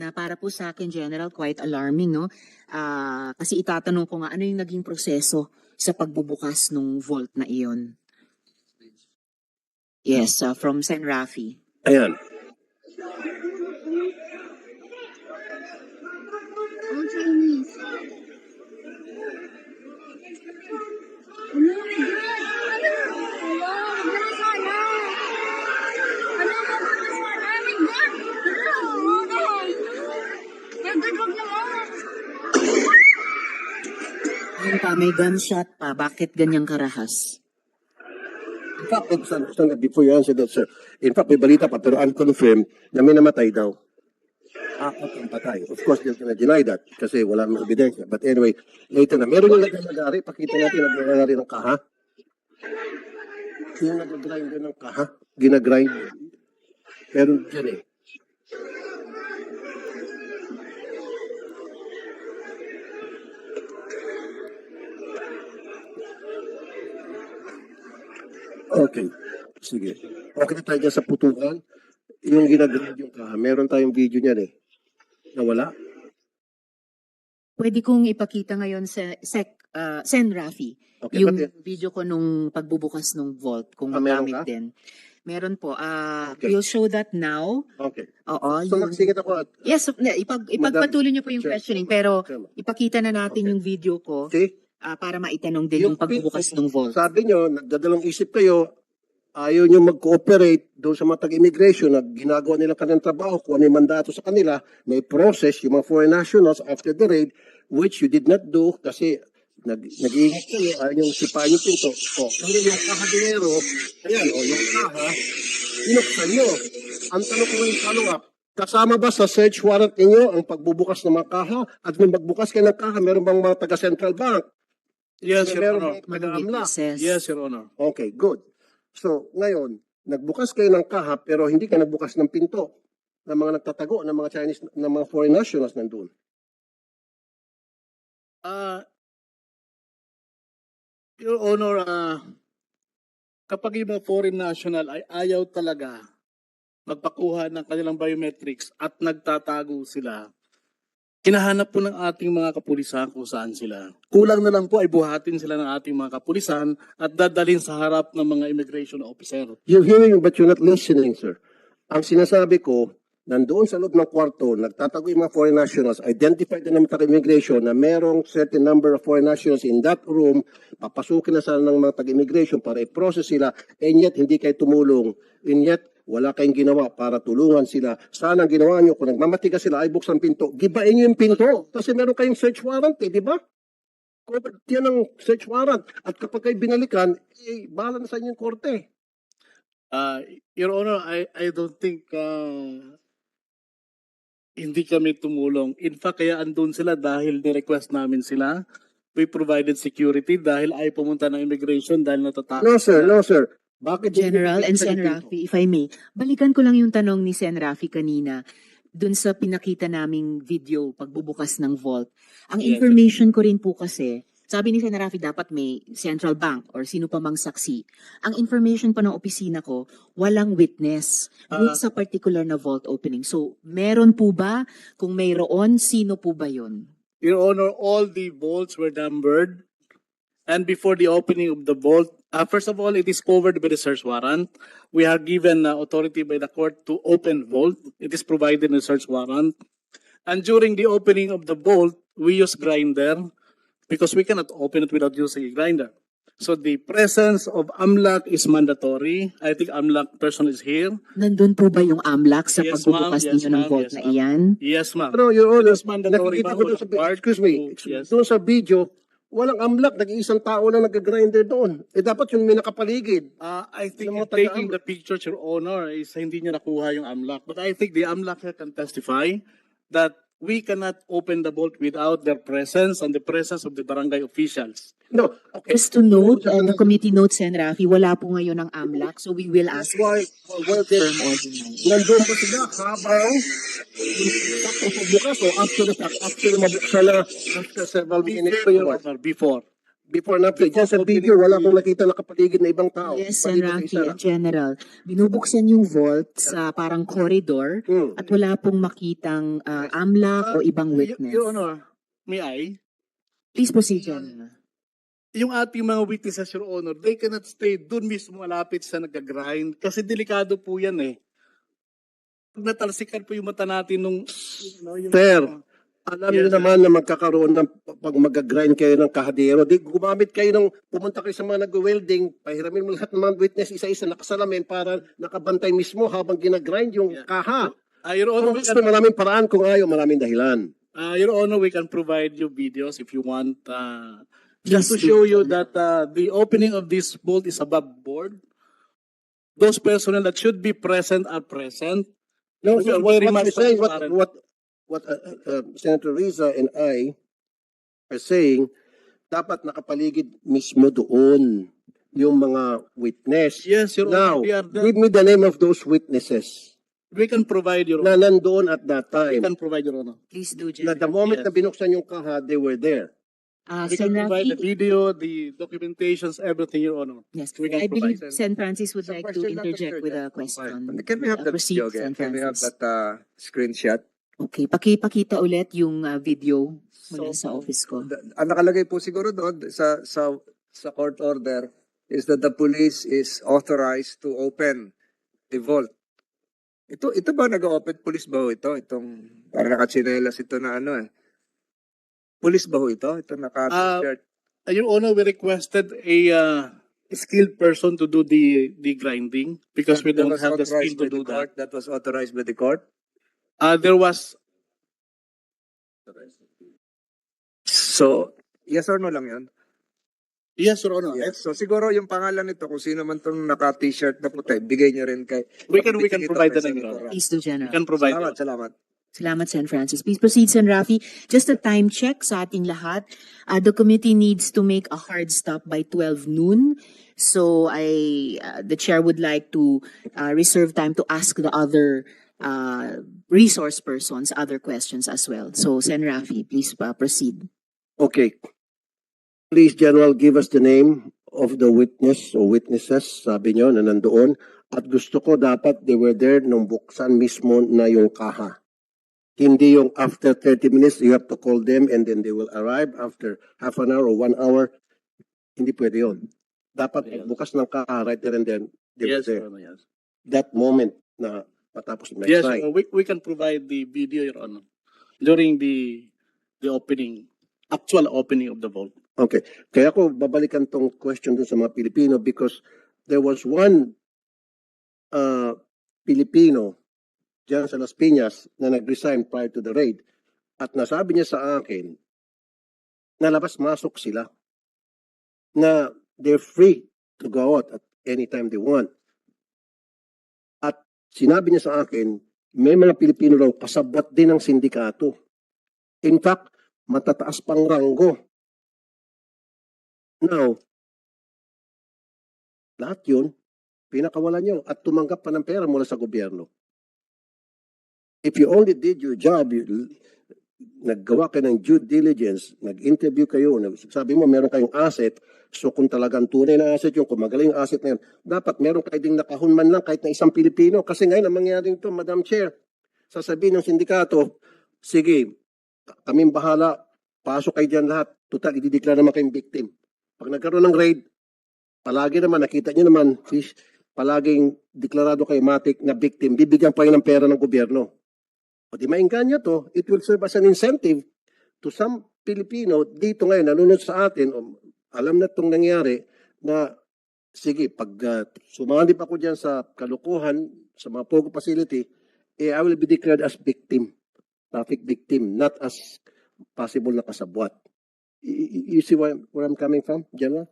na para po sa akin, General, quite alarming, no? Ah, kasi itatanong ko nga, ano yung naging proseso sa pagbubukas ng vault na iyon? Yes, ah, from Sen. Rafi. Ayan. Chinese. Ano? Ano? Hello? Huwag na sana. Ano? Huwag na sana. My God! Hello? Huwag na. My God, huwag naman. Ayun pa, may gunshot pa. Bakit ganyang karahas? In fact, before you answer that, sir. In fact, may balita pa, pero unconfirmed, na may namatay daw. Apat ang patay. Of course, they're gonna deny that kasi wala namang ebidensya. But anyway, later na. Meron yung naglalagari. Pakita natin ang naglalagari ng kaha. Yung nag-grind din ng kaha. Ginagrind. Meron dyan eh. Okay. Sige. Okay na tayo dyan sa putukan. Yung ginagrind yung kaha. Meron tayong video niyan eh. Nawala? Pwede kong ipakita ngayon sa Sec, ah, Sen. Rafi, Okay, yung pati- video ko nung pagbubukas ng vault, kung Ah, magamit ka? din. Meron po. ah Okay. We'll show that now. Okay. Oo. So yung- magsingit ako at Yes, ipag, ipagpatuloy niyo po yung Sure. questioning, pero Sure. ipakita na natin Okay. yung video ko see, ah, para maitanong din yung, pagbubukas ng vault. Sabi nyo, nagdadalong isip kayo, ayaw nyo mag-cooperate doon sa mga taga-immigration na ginagawa nila kanilang trabaho, kung ano yung mandato sa kanila, may process yung mga foreign nationals after the raid, which you did not do kasi nag nag-iingat kayo, ayaw nyo sipain yung pinto. O, pero yung kahadinero, ayan, o, yung kaha, pinuksan nyo. Ang tanong ko yung follow-up, kasama ba sa search warrant ninyo ang pagbubukas ng mga kaha? At kung magbukas kayo ng kaha, meron bang mga taga-central bank? Yes, Your Meron Honor. taga-amla? Witnesses. Yes, Your Honor. Okay, good. So, ngayon, nagbukas kayo ng kaha pero hindi ka nagbukas ng pinto ng mga nagtatago ng mga Chinese, ng mga foreign nationals nandun. Ah, Your Honor, ah, kapag yung mga foreign national ay ayaw talaga magpakuha ng kanilang biometrics at nagtatago sila, hinahanap po ng ating mga kapulisan kung saan sila. Kulang na lang po ay buhatin sila ng ating mga kapulisan at dadalhin sa harap ng mga immigration officer. You're hearing but you're not listening, sir. Ang sinasabi ko, nandoon sa loob ng kwarto, nagtatago yung mga foreign nationals, identified na ng taga-immigration na merong certain number of foreign nationals in that room, papasukin na sana ng mga taga-immigration para i-process sila, and yet hindi kayo tumulong, and yet wala kayong ginawa para tulungan sila. Sana ang ginawa nyo, kung nagmamatigas sila, ay buksan pinto, gibain nyo yung pinto. Kasi meron kayong search warrant eh, di ba? Covered yan ang search warrant. At kapag kayo binalikan, eh, bahala na sa inyo yung korte. Ah, Your Honor, I I don't think ah, hindi kami tumulong. In fact, kaya andun sila dahil ni-request namin sila. We provided security dahil ay pumunta ng immigration dahil natatakot. No, sir. sila. No, sir. Bakit General and? Sen. Rafi, if I may, balikan ko lang yung tanong ni Sen. Rafi kanina dun sa pinakita naming video pagbubukas ng vault. Ang Yes. information ko rin po kasi, sabi ni Sen. Rafi dapat may central bank or sino pa mang saksi. Ang information pa ng opisina ko, walang witness Ah. sa particular na vault opening. So, meron po ba? Kung mayroon, sino po ba yun? Your Honor, all the vaults were numbered. And before the opening of the vault, uh, first of all, it is covered by the search warrant. We are given uh, authority by the court to open vault. It is provided in the search warrant. And during the opening of the vault, we use grinder because we cannot open it without using a grinder. So the presence of AMLAC is mandatory. I think AMLAC person is here. Nandun po ba yung AMLAC sa Yes, pagbubukas ma'am. Yes, ninyo ng ma'am. vault Yes, na ma'am. iyan? Yes, ma'am. Pero, Your Honor, is mandatory, nakikita ma'am. ko doon sa, excuse me, yes. doon sa video, walang amlak, nag-iisang tao lang nag-grinder doon. Eh, dapat yung may nakapaligid. Uh, I think in taking the pictures, Your Honor, is hindi niya nakuha yung AMLAC. But I think the here can testify that we cannot open the vault without their presence and the presence of the barangay officials. No, okay. Just to note, uh, the committee notes, Sen. Rafi, wala po ngayon ng AMLAC, so we will ask Why, why, firm or deny. nandun ba sila habang sakto sa bukas o after the fact, after mabuksan na after several minutes forward? Honor, before. Before na dyan sa video, wala akong nakita nakapaligid na ibang tao. Yes, Rafi isa. and General. Binubuksan yung vault sa parang corridor Hmm. at wala pong makitang ah, AMLAC o ibang Y- witness. Your Honor, may I? Please proceed, General. Yung ating mga witnesses, Your Honor, they cannot stay dun mismo malapit sa nag-grind kasi delikado po yan eh. Natalsikan po yung mata natin nung... know, yung- Sir, Alam niyo naman na magkakaroon ng pag mag-grind kayo ng kahadero, di gumamit kayo ng pumunta kayo sa mga nag-welding, pahiramin mo lahat ng mga witness isa-isa nakasalamin para nakabantay mismo habang ginagrind yung Yeah. kaha. Ah, Your Honor, gusto can, maraming paraan, kung ayaw maraming dahilan. ah, Your Honor, we can provide you videos if you want. Uh, just to show you that uh, the opening of this bolt is above board. Those personnel that should be present are present. No, We sir, are what, what saying, what, what, what uh, uh, uh, Senator Riza and I are saying, dapat nakapaligid mismo doon yung mga witness. Yes, Your Now, Honor, we, are the- give me the name of those witnesses we can provide Your na nandoon at that We time. can provide Your Honor. Please do, Na General. the moment Yes. na binuksan yung kaha, they were there. Ah, We can provide the video, the documentations, everything, Your Honor. yes. we can I believe provide. Sen. Francis would Some like to interject with a question. Can we have Uh, that proceed, video again? Sen. Can we have that uh, screenshot? Okay, pakipakita ulit yung ah, video mula So, sa office ko. The- Ang nakalagay po siguro doon sa sa sa court order is that the police is authorized to open the vault. Ito ito ba nag-open police ba ito? Itong para nakatsinelas ito na ano eh. Police ba ho ito? Ito naka Uh, Uh, Your Honor, we requested a uh, skilled person to do the the grinding because we don't have the skill to do that. court. That was authorized by the court. Uh, there was So, yes or no lang 'yon? yes, Your Honor. Yes. So siguro yung pangalan nito kung sino man tong naka-t-shirt na puti, bigay niyo rin kay We can we can provide the name, Your Honor. Please do, We General. can provide. Salamat, salamat. Salamat, Sen. Francis. Please proceed, Sen. Rafi. Just a time check sa ating lahat. Uh, the committee needs to make a hard stop by 12 noon. So I, uh, the chair would like to uh, reserve time to ask the other uh, resource persons other questions as well. So, Sen. Rafi, please uh, proceed. Okay. Please, General, give us the name of the witness or witnesses, sabi nyo, na nandoon. At gusto ko dapat they were there nung buksan mismo na yung kaha. Hindi yung after 30 minutes, you have to call them and then they will arrive after half an hour or one hour. Hindi pwede yun. Dapat Yes. bukas ng kaha right there and then they Yes, there. Yes. That moment na matapos ng Yes. Your Honor, we we can provide the video, Your Honor, during the the opening, actual opening of the vault. Okay. Kaya ako babalikan tong question dun sa mga Pilipino because there was one uh, Pilipino dyan sa Las Piñas na nag-resign prior to the raid at nasabi niya sa akin na labas-masok sila na they're free to go out at any time they want. At sinabi niya sa akin, may mga Pilipino raw kasabot din ng sindikato. In fact, matataas pang ranggo. Now, lahat yun, pinakawalan nyo at tumanggap pa ng pera mula sa gobyerno. If you only did your job, you, naggawa ka ng due diligence, nag-interview kayo, sabi mo meron kayong asset, so kung talagang tunay na asset yun, kung magaling yung asset na yun, dapat meron kayo ding nakahunman lang kahit na isang Pilipino. Kasi ngayon, ang mangyaring to, Madam Chair, sasabihin ng sindikato, sige, kaming bahala, pasok kayo dyan lahat, total, idideklara naman kayong victim. Pag nagkaroon ng raid, palagi naman, nakita nyo naman, fish, palaging deklarado kay Matic na victim, bibigyan pa yun ng pera ng gobyerno. O di maingganyo to, it will serve as an incentive to some Filipino dito ngayon, nanonood sa atin, o alam na itong nangyari, na sige, pag uh, sumali pa ko dyan sa kalukuhan, sa mga POGO facility, eh, I will be declared as victim, traffic victim, not as possible na kasabwat. Y- y- You see where, where I'm coming from, General?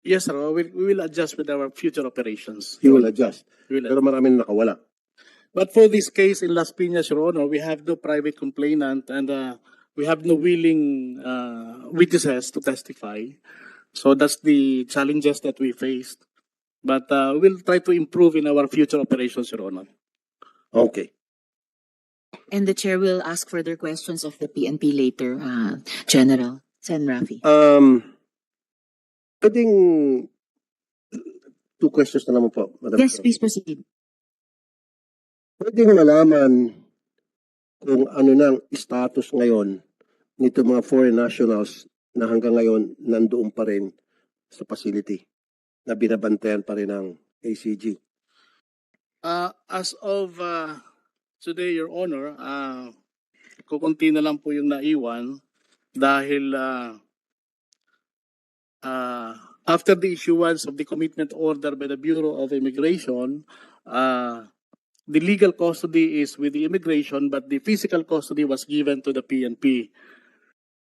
Yes, sir. We, we will adjust with our future operations. You will adjust. We will Pero maraming nakawala. But for this case in Las Piñas, Your Honor, we have no private complainant and uh, we have no willing uh, witnesses to testify. So that's the challenges that we faced. But uh, we'll try to improve in our future operations, Your Honor. Okay. And the chair will ask further questions of the PNP later, uh, General. Sen. Rafi. Um, Pwedeng two questions na naman po, Madam Yes, please proceed. Pwedeng malaman kung ano nang status ngayon nito mga foreign nationals na hanggang ngayon nandoon pa rin sa facility na binabantayan pa rin ng ACG. Uh, as of uh, today, Your Honor, uh, kukunti na lang po yung naiwan dahil uh, uh, after the issuance of the commitment order by the Bureau of Immigration, uh, the legal custody is with the immigration, but the physical custody was given to the PNP,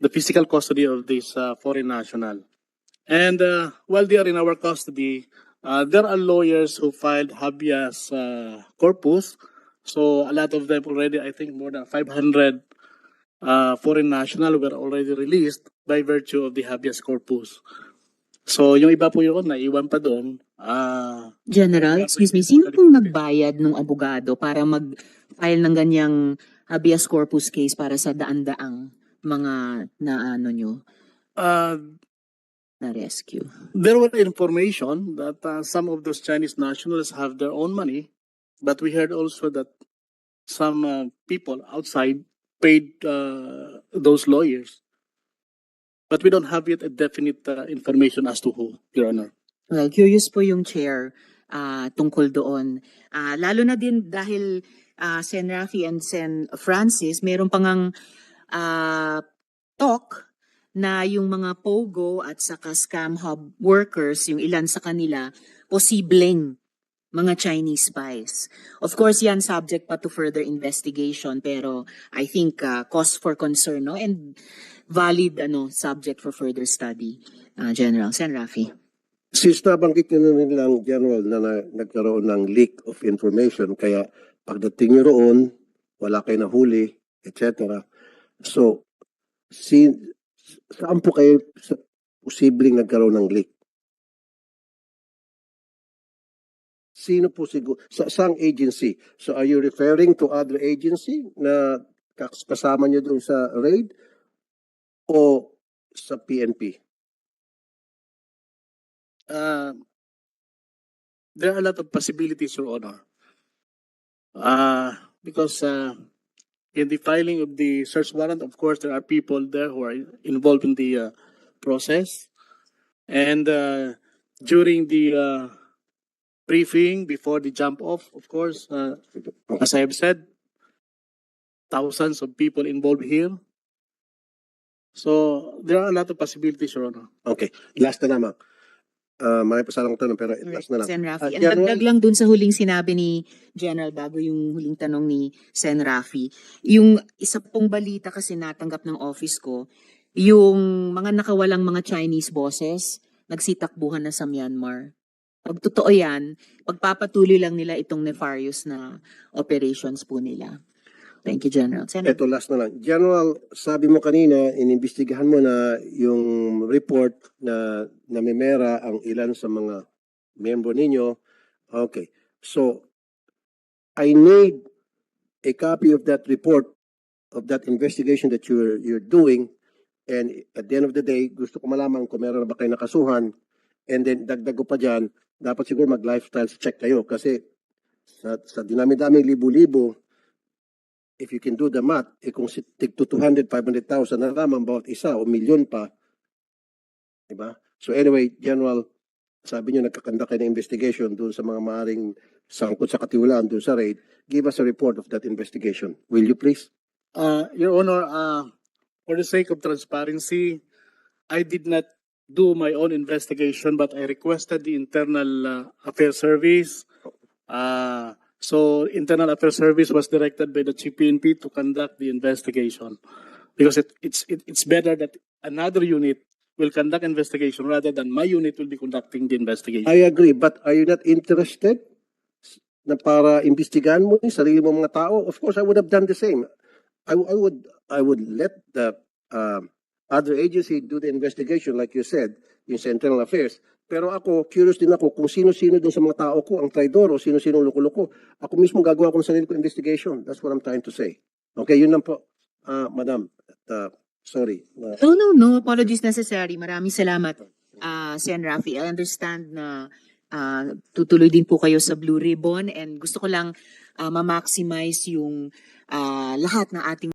the physical custody of this uh, foreign national. And uh, while they are in our custody, uh, there are lawyers who filed habeas uh, corpus. So a lot of them already, I think more than 500 uh, foreign national were already released by virtue of the habeas corpus. So yung iba po yun, naiwan pa doon. Ah, General, excuse me, sino pong nagbayad ng abogado para mag-file ng ganyang habeas corpus case para sa daan-daang mga na ano nyo, ah, na rescue? there were information that uh, some of those Chinese nationals have their own money, but we heard also that some uh, people outside paid uh, those lawyers. But we don't have yet a definite uh, information as to who, Your Honor. Well, curious po yung chair ah, tungkol doon. Ah, lalo na din dahil ah, Sen. Rafi and Sen. Francis, meron pang ang ah, talk na yung mga POGO at saka scam hub workers, yung ilan sa kanila, posibleng mga Chinese spies. Of course, yan subject pa to further investigation pero I think ah, cause for concern no and valid ano subject for further study. Ah, General Sen. Rafi. Since nabanggit nyo na nilang general na, na nagkaroon ng leak of information, kaya pagdating nyo roon, wala kayo nahuli, etc. So, si, saan po kayo sa posibleng nagkaroon ng leak? Sino po siguro? Sa saang agency? So are you referring to other agency na kas- kasama nyo doon sa raid? O sa PNP? Uh, there are a lot of possibilities, Your Honor. Uh, because uh, in the filing of the search warrant, of course, there are people there who are involved in the uh, process. And uh, during the uh, briefing before the jump off, of course, uh, as I have said, thousands of people involved here. So there are a lot of possibilities, Your Honor. Okay, last na naman. Uh, marami pa sana akong tanong, pero last na lang. Sen. Rafi. Ah, Ang dagdag lang dun sa huling sinabi ni General bago yung huling tanong ni Sen. Rafi. Yung isa pong balita kasi natanggap ng office ko, yung mga nakawalang mga Chinese bosses, nagsitakbuhan na sa Myanmar. Pag totoo yan, pagpapatuloy lang nila itong nefarious na operations po nila. Thank you, General. Sen. Ito, last na lang. General, sabi mo kanina, inimbestigahan mo na yung report na namimera ang ilan sa mga member ninyo. Okay. So, I need a copy of that report, of that investigation that you're, you're doing. And at the end of the day, gusto ko malaman kung meron na ba kayo nakasuhan. And then, dagdag ko pa dyan, dapat siguro mag-lifestyle check kayo. Kasi sa, sa dinami-daming libo-libo, if you can do the math, eh kung si tig to 200, 500,000 na lamang bawat isa o milyon pa, di ba? So anyway, General, sabi niyo nagkakanda kayo ng investigation doon sa mga maaring sangkot sa katiwalaan doon sa raid. Give us a report of that investigation. Will you please? Uh, Your Honor, uh, for the sake of transparency, I did not do my own investigation, but I requested the Internal uh, Affairs Service. Uh, so Internal Affairs Service was directed by the CPNP to conduct the investigation. Because it, it's, it, it's better that another unit will conduct investigation rather than my unit will be conducting the investigation. I agree, but are you not interested na para imbestigahan mo yung sarili mo mga tao? Of course, I would have done the same. I, I would I would let the um, other agency do the investigation like you said, yung sa affairs. Pero ako, curious din ako kung sino-sino dun sa mga tao ko ang traidor o sino-sino ang loko-loko. Ako mismo gagawa ko ng sarili ko investigation. That's what I'm trying to say. Okay, yun lang po. Ah, madam, uh, sorry. Uh, No, no, no. Apologies necessary. Maraming salamat. uh, Sen. Rafi, I understand na uh, tutuloy din po kayo sa Blue Ribbon and gusto ko lang uh, ma-maximize yung uh, lahat ng ating